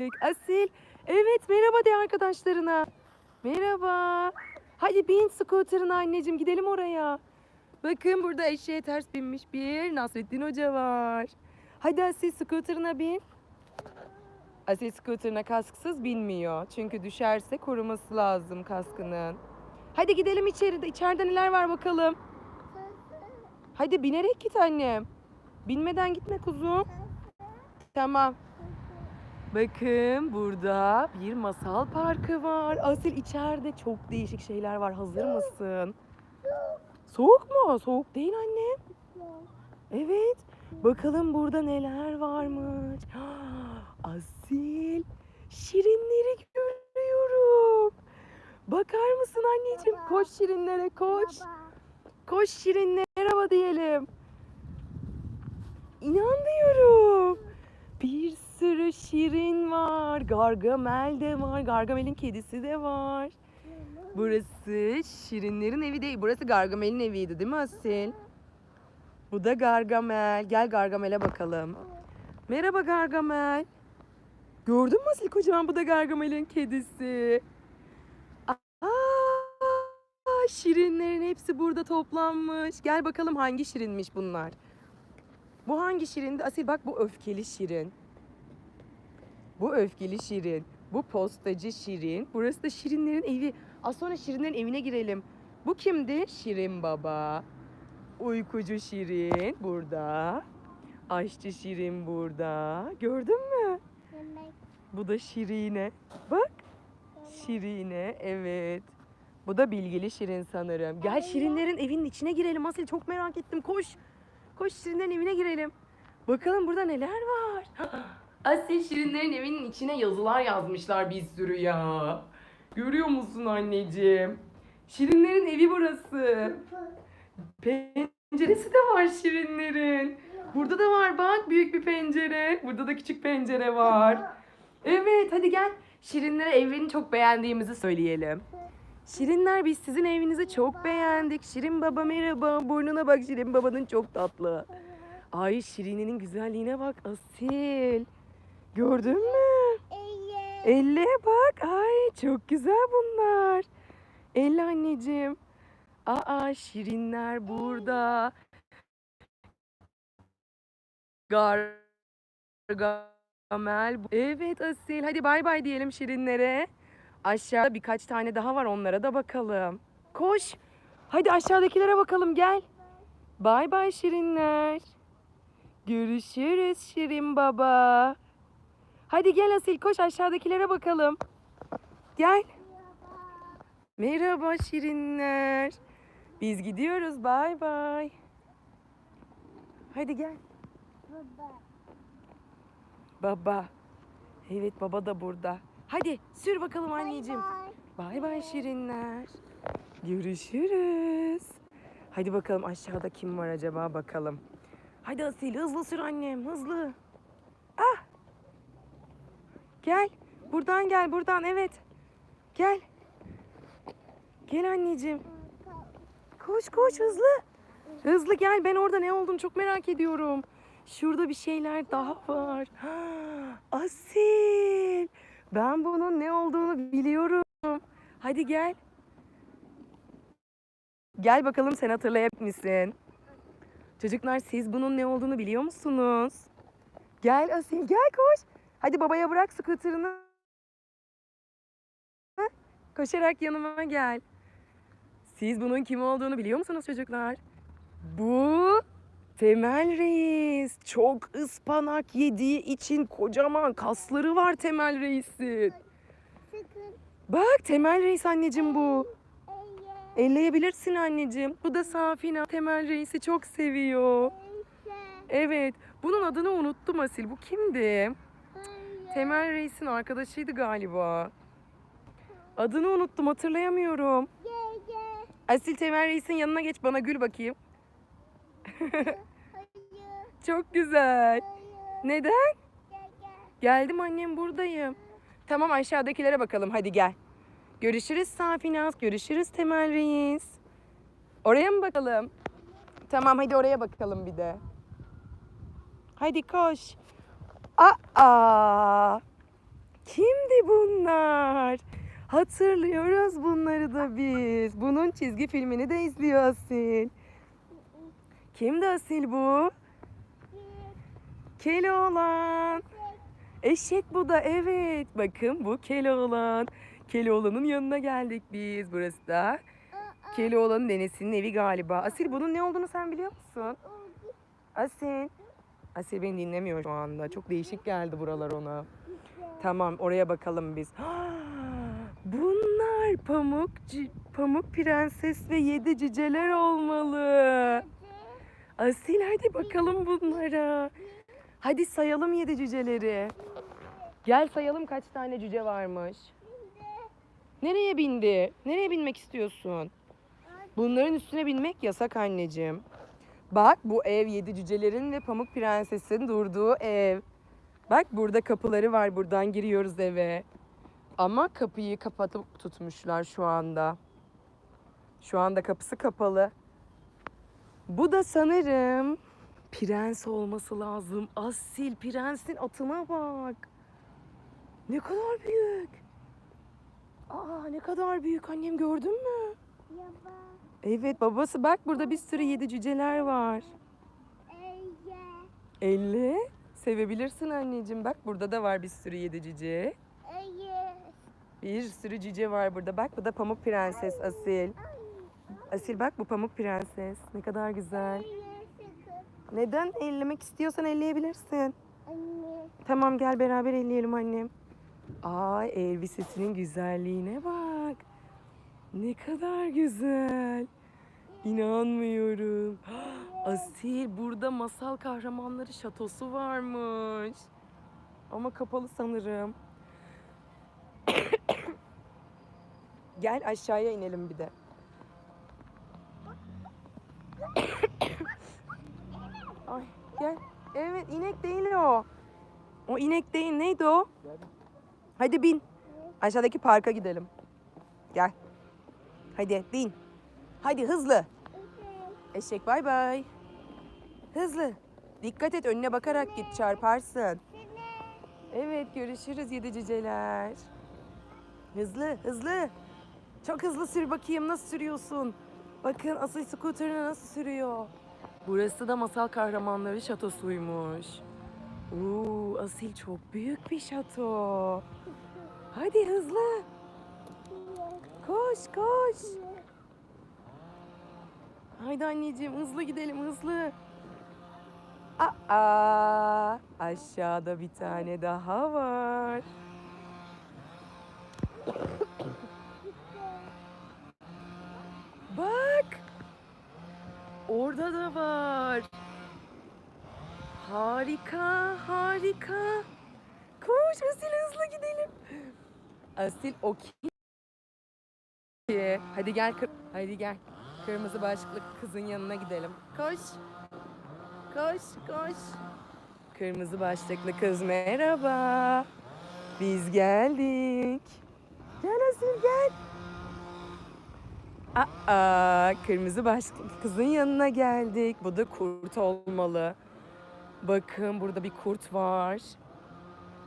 Asil. Evet merhaba de arkadaşlarına. Merhaba. Hadi bin scooter'ına anneciğim gidelim oraya. Bakın burada eşeğe ters binmiş bir Nasrettin Hoca var. Hadi Asil scooter'ına bin. Asil scooter'ına kasksız binmiyor. Çünkü düşerse koruması lazım kaskının. Hadi gidelim içeride. İçeride neler var bakalım. Hadi binerek git annem. Binmeden gitme kuzum. Tamam. Bakın burada bir masal parkı var. Asil içeride çok değişik şeyler var. Hazır mısın? Soğuk mu? Soğuk değil annem. Evet. Bakalım burada neler varmış. Asil. Şirinleri görüyorum. Bakar mısın anneciğim? Koş şirinlere koş. Koş şirinlere merhaba diyelim. İnanmıyorum. Bir sürü şirin var. Gargamel de var. Gargamel'in kedisi de var. Burası Şirinlerin evi değil. Burası Gargamel'in eviydi değil mi Asil? Bu da Gargamel. Gel Gargamel'e bakalım. Merhaba Gargamel. Gördün mü Asil kocaman bu da Gargamel'in kedisi. Aa, şirinlerin hepsi burada toplanmış. Gel bakalım hangi şirinmiş bunlar. Bu hangi şirindi? Asil bak bu öfkeli şirin. Bu öfkeli şirin. Bu postacı şirin. Burası da şirinlerin evi. Az sonra şirinlerin evine girelim. Bu kimdi? Şirin baba. Uykucu şirin burada. Aşçı şirin burada. Gördün mü? Bu da Şirine. Bak. Şirine evet. Bu da bilgili Şirin sanırım. Gel Şirinlerin evinin içine girelim. Asil çok merak ettim. Koş. Koş Şirinlerin evine girelim. Bakalım burada neler var. Asil Şirinlerin evinin içine yazılar yazmışlar bir sürü ya. Görüyor musun anneciğim? Şirinlerin evi burası. Penceresi de var Şirinlerin. Burada da var bak büyük bir pencere. Burada da küçük pencere var. Evet hadi gel. Şirinlere evini çok beğendiğimizi söyleyelim. Şirinler biz sizin evinizi çok beğendik. Şirin baba merhaba. Burnuna bak Şirin babanın çok tatlı. Ay Şirine'nin güzelliğine bak Asil. Gördün mü? Elle bak. Ay çok güzel bunlar. Elle anneciğim. Aa Şirinler burada. Gargamel. Evet Asil. Hadi bay bay diyelim Şirinlere. Aşağıda birkaç tane daha var onlara da bakalım. Koş. Hadi aşağıdakilere bakalım gel. Bay bay Şirinler. Görüşürüz Şirin baba. Hadi gel Asil koş aşağıdakilere bakalım. Gel. Merhaba Şirinler. Biz gidiyoruz bay bay. Hadi gel. Baba. Evet baba da burada. Hadi sür bakalım anneciğim. Bay bay Şirinler. Görüşürüz. Hadi bakalım aşağıda kim var acaba bakalım. Hadi Asil hızlı sür annem hızlı. Ah. Gel. Buradan gel buradan evet. Gel. Gel anneciğim. Koş koş hızlı. Hızlı gel ben orada ne olduğunu çok merak ediyorum. Şurada bir şeyler daha var. Asil. Ben bunun ne olduğunu biliyorum. Hadi gel. Gel bakalım sen hatırlayabilir misin? Çocuklar siz bunun ne olduğunu biliyor musunuz? Gel Asil gel koş. Hadi babaya bırak. Hah, Koşarak yanıma gel. Siz bunun kim olduğunu biliyor musunuz çocuklar? Bu Temel Reis. Çok ıspanak yediği için kocaman kasları var Temel Reis'in. Bak Temel Reis anneciğim bu. Elleyebilirsin anneciğim. Bu da Safina. Temel Reis'i çok seviyor. Evet. Bunun adını unuttum Asil. Bu kimdi? Temel Reis'in arkadaşıydı galiba. Adını unuttum hatırlayamıyorum. Asil Temel Reis'in yanına geç bana gül bakayım. Çok güzel. Neden? Geldim annem buradayım. Tamam aşağıdakilere bakalım hadi gel. Görüşürüz Safinaz, görüşürüz Temel Reis. Oraya mı bakalım? Tamam hadi oraya bakalım bir de. Hadi koş. Aa! Kimdi bunlar? Hatırlıyoruz bunları da biz. Bunun çizgi filmini de izliyor Asil. Kimdi Asil bu? Keloğlan. Eşek bu da evet. Bakın bu Keloğlan. Keloğlan'ın yanına geldik biz. Burası da Keloğlan'ın nenesinin evi galiba. Asil bunun ne olduğunu sen biliyor musun? Asil. Asil beni dinlemiyor şu anda. Çok değişik geldi buralar ona. Tamam oraya bakalım biz. Bunlar pamuk pamuk prenses ve yedi cüceler olmalı. Asil hadi bakalım bunlara. Hadi sayalım yedi cüceleri. Gel sayalım kaç tane cüce varmış. Nereye bindi? Nereye binmek istiyorsun? Bunların üstüne binmek yasak anneciğim. Bak bu ev yedi cücelerin ve pamuk prensesin durduğu ev. Bak burada kapıları var. Buradan giriyoruz eve. Ama kapıyı kapatıp tutmuşlar şu anda. Şu anda kapısı kapalı. Bu da sanırım prens olması lazım. Asil prensin atına bak. Ne kadar büyük. Aa ne kadar büyük annem gördün mü? Evet babası bak burada bir sürü yedi cüceler var. 50. Sevebilirsin anneciğim. Bak burada da var bir sürü yedi cüce. Bir sürü cüce var burada. Bak bu da Pamuk Prenses Asil. Asil bak bu Pamuk Prenses. Ne kadar güzel. Neden ellemek istiyorsan elleyebilirsin. Tamam gel beraber elleyelim annem. Ay elbisesinin güzelliğine bak. Ne kadar güzel. İnanmıyorum. Asil burada masal kahramanları şatosu varmış. Ama kapalı sanırım. Gel aşağıya inelim bir de. Ay gel. Evet inek değil o. O inek değil. Neydi o? Hadi bin. Aşağıdaki parka gidelim. Gel. Hadi bin. Hadi hızlı. Eşek bay bay. Hızlı. Dikkat et önüne bakarak git çarparsın. Evet görüşürüz yedi cüceler. Hızlı hızlı. Çok hızlı sür bakayım nasıl sürüyorsun. Bakın asıl skuterini nasıl sürüyor. Burası da masal kahramanları şatosuymuş. Oo, Asil çok büyük bir şato. Hadi hızlı. Koş koş. Haydi anneciğim hızlı gidelim hızlı. Aa, aşağıda bir tane daha var. Bak. Orada da var. Harika, harika. Koş Asil hızlı gidelim. Asil o ki. Hadi gel. Hadi gel. Kırmızı başlıklı kızın yanına gidelim. Koş. Koş, koş. Kırmızı başlıklı kız merhaba. Biz geldik. Gel Asil gel. Aa, kırmızı başlıklı kızın yanına geldik. Bu da kurt olmalı. Bakın burada bir kurt var.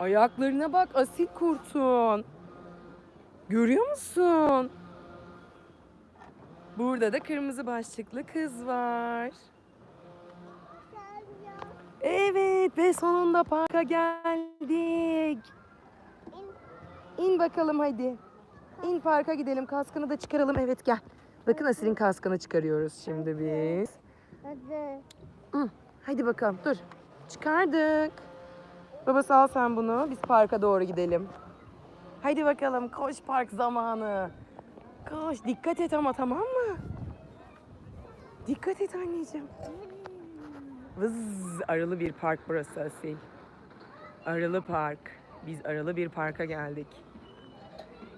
Ayaklarına bak asil kurtun. Görüyor musun? Burada da kırmızı başlıklı kız var. Evet ve sonunda parka geldik. İn bakalım hadi. İn parka gidelim. Kaskını da çıkaralım. Evet gel. Bakın Asil'in kaskını çıkarıyoruz şimdi biz. Hı, Hadi bakalım dur. Çıkardık. Babası al sen bunu. Biz parka doğru gidelim. Haydi bakalım koş park zamanı. Koş dikkat et ama tamam mı? Dikkat et anneciğim. Vız arılı bir park burası Asil. Arılı park. Biz arılı bir parka geldik.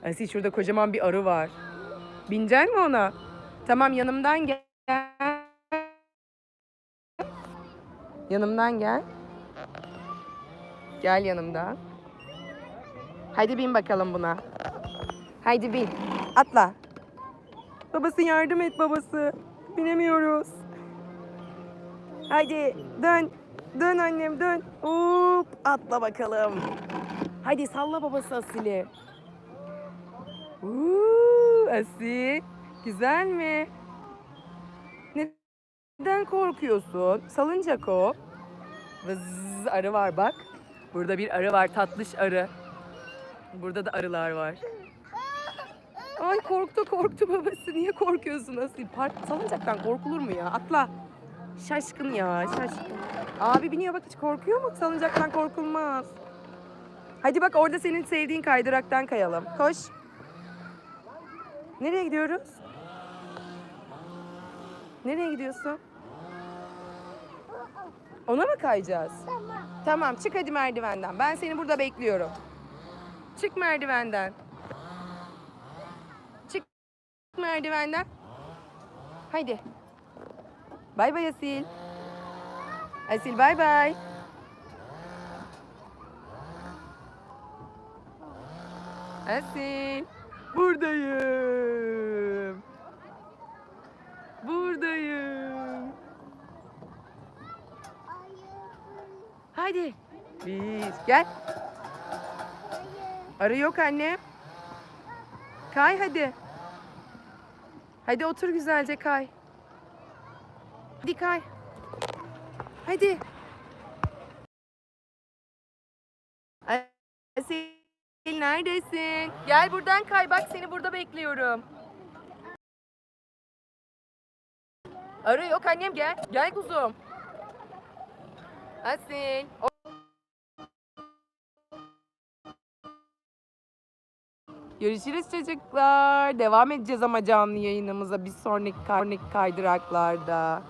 Asil şurada kocaman bir arı var. Binecek mi ona? Tamam yanımdan gel. Yanımdan gel. Gel yanımdan. Haydi bin bakalım buna. Haydi bin. Atla. Babası yardım et babası. Binemiyoruz. Haydi dön. Dön annem dön. Hop atla bakalım. Hadi salla babası Asil'i. Uuu Asil. Güzel mi? Neden korkuyorsun? Salıncak o. Vız arı var bak. Burada bir arı var tatlış arı. Burada da arılar var. Ay korktu korktu babası. Niye korkuyorsun Asil? Park salıncaktan korkulur mu ya? Atla. Şaşkın ya şaşkın. Abi biniyor bak hiç korkuyor mu? Salıncaktan korkulmaz. Hadi bak orada senin sevdiğin kaydıraktan kayalım. Koş. Nereye gidiyoruz? Nereye gidiyorsun? Ona mı kayacağız? Tamam. Tamam çık hadi merdivenden. Ben seni burada bekliyorum. Çık merdivenden. Çık merdivenden. Haydi. Bay bay Asil. Asil bay bay. Asil. Buradayım. Buradayım. Haydi. Bir. Gel. Arı yok anne. Kay hadi. Hadi otur güzelce kay. Hadi kay. Hadi. Asil neredesin? Gel buradan kay bak seni burada bekliyorum. Arı yok annem gel. Gel kuzum. Asil. Görüşürüz çocuklar. Devam edeceğiz ama canlı yayınımıza bir sonraki, sonraki kaydıraklarda.